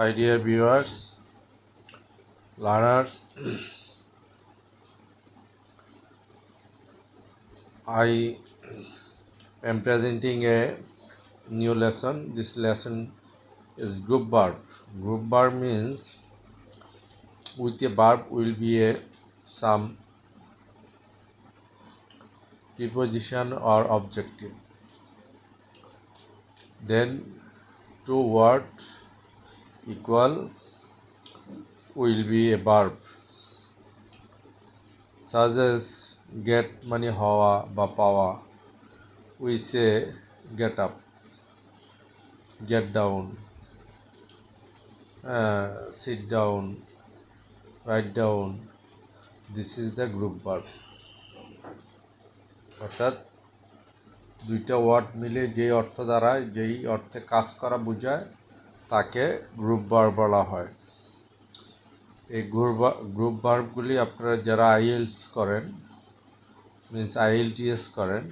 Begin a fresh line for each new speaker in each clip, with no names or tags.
My dear viewers, learners, I am presenting a new lesson. This lesson is group verb. Group verb means with a verb will be a some preposition or objective. Then two words will be a verb such as get মানে হওয়া বা পাওয়া say get up get down uh, sit down write down this is the group verb অর্থাৎ দুইটা word মিলে যেই অর্থ দ্বারায় যেই অর্থে কাজ করা বোঝায় তাকে গ্রুপ ভার্ব বলা হয়। এই গ্রুপ গ্রুপ ভার্বগুলি আপনারা যারা আইএলস করেন মিন্স আইএলটিএস করেন,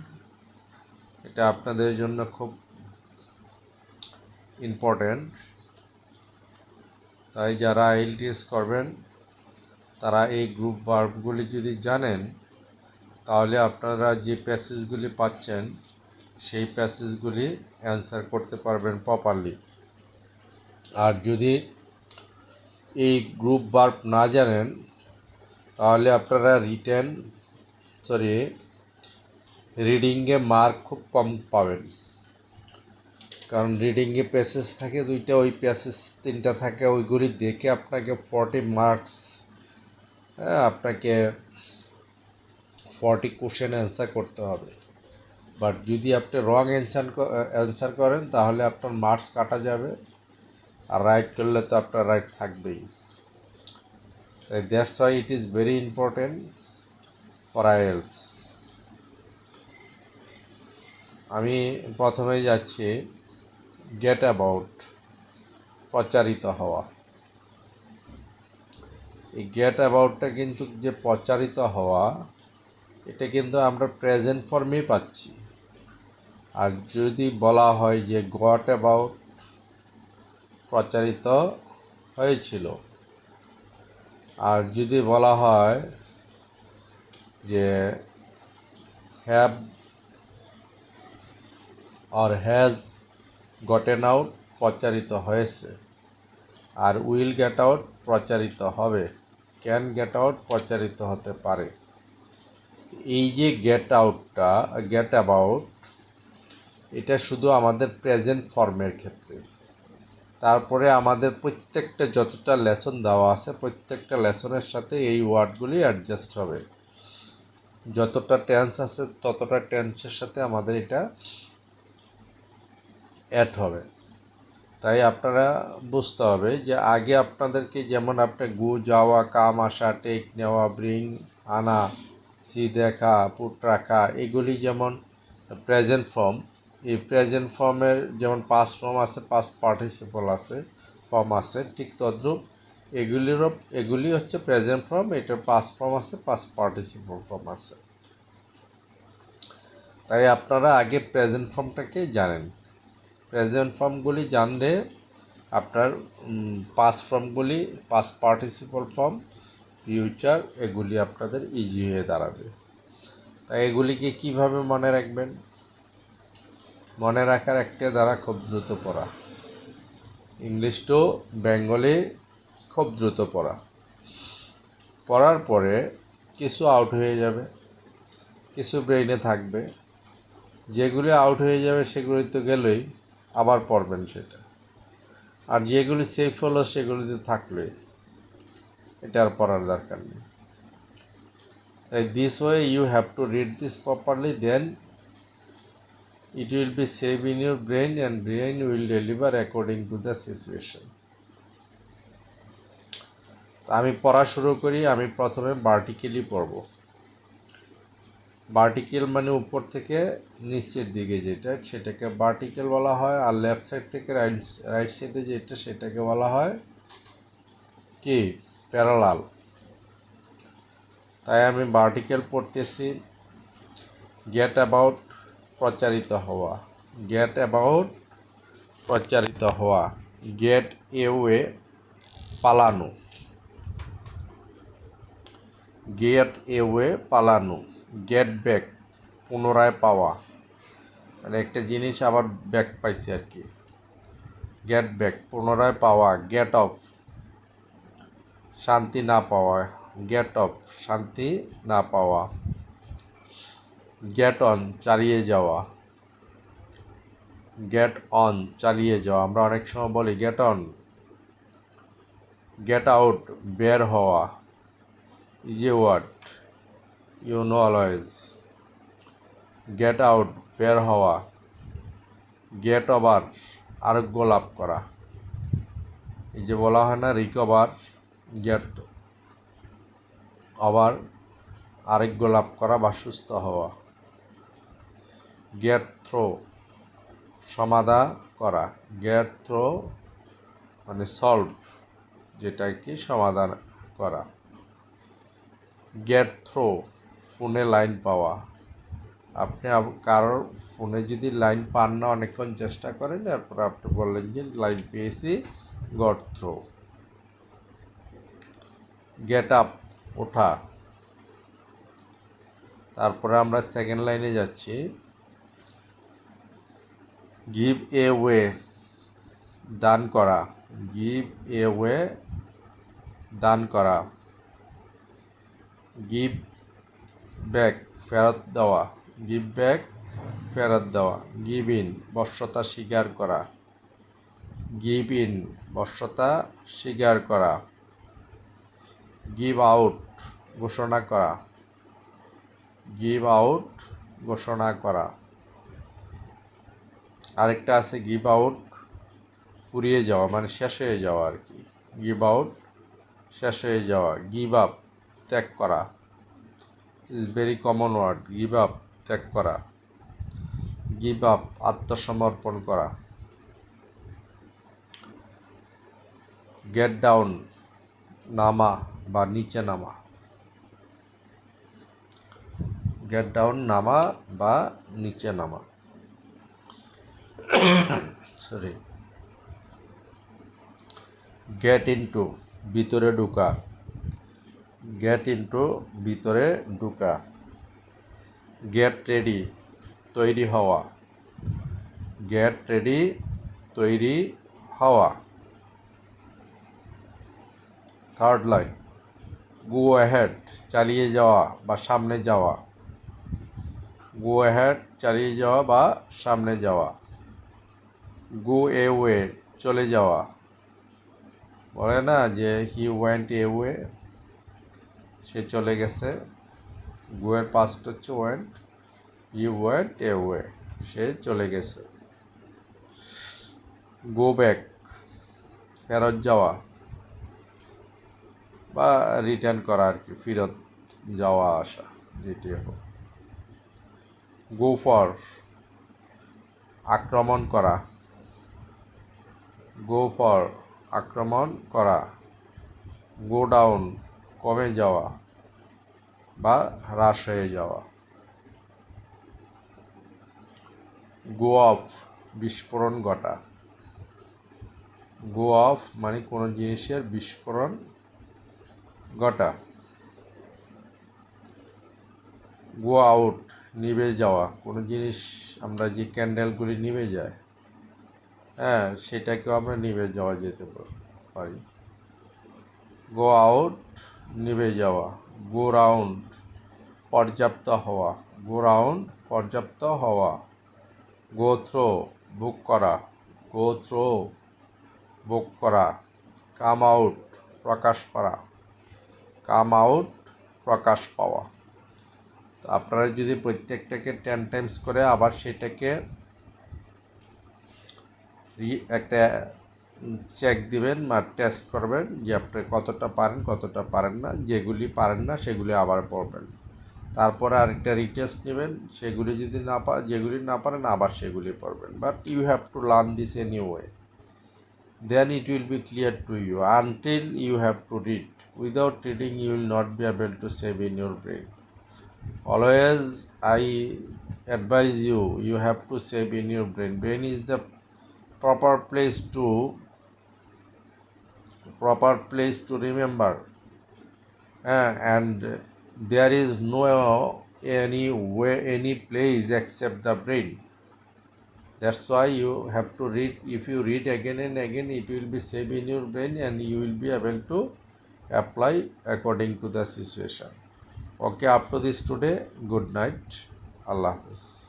এটা আপনাদের জন্য খুব ইম্পর্ট্যান্ট তাই যারা আইএলটিএস করবেন, তারা এই গ্রুপ ভার্বগুলি যদি জানেন, তাহলে আপনারা যে প্যাসেজগুলি পাচ্ছেন, সেই প্যাসেজগুলি অ্যান্সার করতে পারবেন প্রপারলি আর যদি এই গ্রুপ বার্ব না জানেন, তাহলে আপনারা রিটেন সরি রিডিংয়ে মার্ক খুব কম পাবেন। কারণ রিডিংয়ে প্যাসেজ থাকে, দুইটা, ওই প্যাসেজ তিনটা থাকে, ওইগুলি দেখে আপনাকে ফর্টি মার্কস হ্যাঁ আপনাকে ফর্টি কোশ্চেন অ্যান্সার করতে হবে। বাট যদি আপনি রং অ্যান্সার অ্যান্সার করেন, তাহলে আপনার মার্কস কাটা যাবে। আর রাইট করলে তো আপনার রাইট থাকবেই। তাই that's why it is very important for IELTS আমি প্রথমে যাচ্ছি গেট অ্যাবাউট প্রচারিত হওয়া। এই গেট অ্যাবাউটটা কিন্তু যে প্রচারিত হওয়া, এটা কিন্তু আমরা প্রেজেন্ট ফর্মেই পাচ্ছি। আর যদি বলা হয় যে গট অ্যাবাউট প্রচারিত হয়েছিল। আর যদি বলা হয় যে have or has gotten out প্রচারিত হয়েছে, আর উইল গেট আউট প্রচারিত হবে, ক্যান গেট আউট প্রচারিত হতে পারে। এই যে গেট আউটটা, গেট অ্যাবাউট, এটা শুধু আমাদের প্রেজেন্ট ফর্মের ক্ষেত্রে। তারপরে আমাদের প্রত্যেকটা যতটা লেসন দেওয়া আছে, প্রত্যেকটা লেসনের সাথে এই ওয়ার্ডগুলি অ্যাডজাস্ট হবে। যতটা টেন্স আছে, ততটা টেন্সের সাথে আমাদের এটা অ্যাড হবে। তাই আপনারা বুঝতে হবে যে আগে আপনাদেরকে যেমন আপনার গু, যাওয়া, কাম, আসা টেক নেওয়া ব্রিং আনা সি দেখা পুট রাখা, এগুলি যেমন প্রেজেন্ট ফর্ম এই প্রেজেন্ট ফর্মের যেমন পাস ফর্ম আছে পাস পার্টিসিপল আছে ফর্ম আছে, ঠিক তদ্রূপ এগুলিরও এগুলি হচ্ছে প্রেজেন্ট ফর্ম এটার পাস ফর্ম আছে পাস পার্টিসিপল ফর্ম আছে। তাই আপনারা আগে প্রেজেন্ট ফর্মটাকে জানেন। প্রেজেন্ট ফর্মগুলি জানলে আপনার পাস ফর্মগুলি পাস পার্টিসিপল ফর্ম ফিউচার এগুলি আপনাদের ইজি হয়ে দাঁড়াবে। তাই এগুলিকে কীভাবে মনে রাখবেন? মনে রাখার একটা দ্বারা খুব দ্রুত পড়া। ইংলিশ টু বেঙ্গলি খুব দ্রুত পড়া। পড়ার পরে কিছু আউট হয়ে যাবে, কিছু ব্রেইনে থাকবে। যেগুলি আউট হয়ে যাবে সেগুলি তো গেলেই, আবার পড়বেন সেটা। আর যেগুলি সেফ হলো সেগুলিতে থাকলে এটা আর পড়ার দরকার নেই। তাই this way you have to read this properly then it will be saved in your brain and brain will deliver according to the situation. আমি পড়া শুরু করি, আমি প্রথমে ভার্টিক্যালি পড়ব। ভার্টিক্যাল মানে উপর থেকে নিচের দিকে যেটা, সেটাকে ভার্টিক্যাল বলা হয়, আর লেফট সাইড থেকে রাইট রাইট সাইডে যেটা, সেটাকে বলা হয় কি? প্যারালাল তাই আমি ভার্টিক্যাল পড়তেছি। গেট অ্যাবাউট প্রচারিত হওয়া। গেট অ্যাবাউট প্রচারিত হওয়া। গেট এওয়ে পালানো। গেট এওয়ে পালানো। গেট ব্যাক পুনরায় পাওয়া। মানে একটা জিনিস আবার ব্যাক পাইছে আর কি। গেট ব্যাক পুনরায় পাওয়া। গেট অফ শান্তি না পাওয়া। গেট অফ শান্তি না পাওয়া। গেট অন চালিয়ে যাওয়া। গেট অন চালিয়ে যাওয়া। আমরা অনেক সময় বলি গেট অন গেট আউট বের হওয়া। Is word you know always get out বের হওয়া। গেট ওভার আরোগ্য লাভ করা। এই যে বলা হয় না রিকভার গেট ওভার আরোগ্য লাভ করা বা সুস্থ হওয়া। গেট থ্রো সমাধা করা। গেট থ্রো মানে সলভ যেটা কি সমাধান করা। গেট থ্রো ফোনে লাইন পাওয়া। আপনি কারোর ফোনে যদি লাইন পান না অনেকক্ষণ চেষ্টা করেন তারপর আপনি বললেন যে লাইন পেয়েছি গট থ্রো গেট আপ, ওঠা। তারপরে আমরা সেকেন্ড লাইনে যাচ্ছি। গিভ এ ওয়ে দান করা, গিভ এ ওয়ে দান করা, গিভ ব্যাক ফেরত দেওয়া, গিভ ব্যাক ফেরত দেওয়া, গিভ ইন বর্ষতা স্বীকার করা, গিভ ইন বর্ষতা স্বীকার করা, গিভ আউট ঘোষণা করা, গিভ আউট ঘোষণা করা। আরেকটা আছে গিভ আউট, ফুরিয়ে যাওয়া মানে শেষ হয়ে যাওয়া আর কি। গিভ আউট, শেষ হয়ে যাওয়া, গিভ আপ, ত্যাগ করা। Is very common word give up, ত্যাগ করা। গিভ আপ, আত্মসমর্পণ করা। গেট ডাউন, নামা বা নিচে নামা। গেট ডাউন, নামা বা নিচে নামা। সরি গেট ইনটু ভিতরে ঢুকা। গেট ইনটু ভিতরে ঢুকা। গেট রেডি তৈরি হওয়া। গেট রেডি তৈরি হওয়া। থার্ড লাইন গো অ্যাহেড চালিয়ে যাওয়া বা সামনে যাওয়া। গো অ্যাহেড চালিয়ে যাওয়া বা সামনে যাওয়া। গো এ ওয়ে চলে যাওয়া। বলে না যে হি ওয়েন্ট এ ওয়ে সে চলে গেছে। গোয়ের পাস্ট হচ্ছে went he went a way সে চলে গেছে। গো ব্যাক ফেরত যাওয়া। বা রিটার্ন করা আর কি, ফেরত যাওয়া, আসা, যেটি হোক। গো ফর আক্রমণ করা। গো ফর আক্রমণ করা গো ডাউন কমে যাওয়া বা হ্রাস হয়ে যাওয়া। গো অফ বিস্ফোরণ ঘটা। গো অফ মানে কোনো জিনিসের বিস্ফোরণ ঘটা। গো আউট নিভে যাওয়া, কোনো জিনিস আমরা যে ক্যান্ডেলগুলি নিভে যায় হ্যাঁ সেটাকেও আমরা নিভে যাওয়া যেতে পারি। গো আউট নিভে যাওয়া। গো রাউন্ড পর্যাপ্ত হওয়া। গো রাউন্ড পর্যাপ্ত হওয়া। গো থ্রো বুক করা। গো থ্রো বুক করা। কাম আউট প্রকাশ করা কাম আউট প্রকাশ পাওয়া। তো আপনারা যদি প্রত্যেকটাকে টেন টাইমস করে আবার সেটাকে একটা চেক দিবেন বা টেস্ট করবেন যে আপনি কতটা পারেন কতটা পারেন না যেগুলি পারেন না সেগুলি আবার পড়বেন তারপরে আরেকটা রিটেস্ট নেবেন সেগুলি যদি না পা যেগুলি না পারেন আবার সেগুলি পড়বেন but you have to learn this a new way then it will be clear to you until you have to read without reading you will not be able to save in your brain always i advise you you have to save in your brain brain is the proper place to proper place to remember. Uh, and there is no any way any place except the brain. That's why you have to read if you read again and again it will be saved in your brain and you will be able to apply according to the situation. Okay up to this today good night. Allah hafiz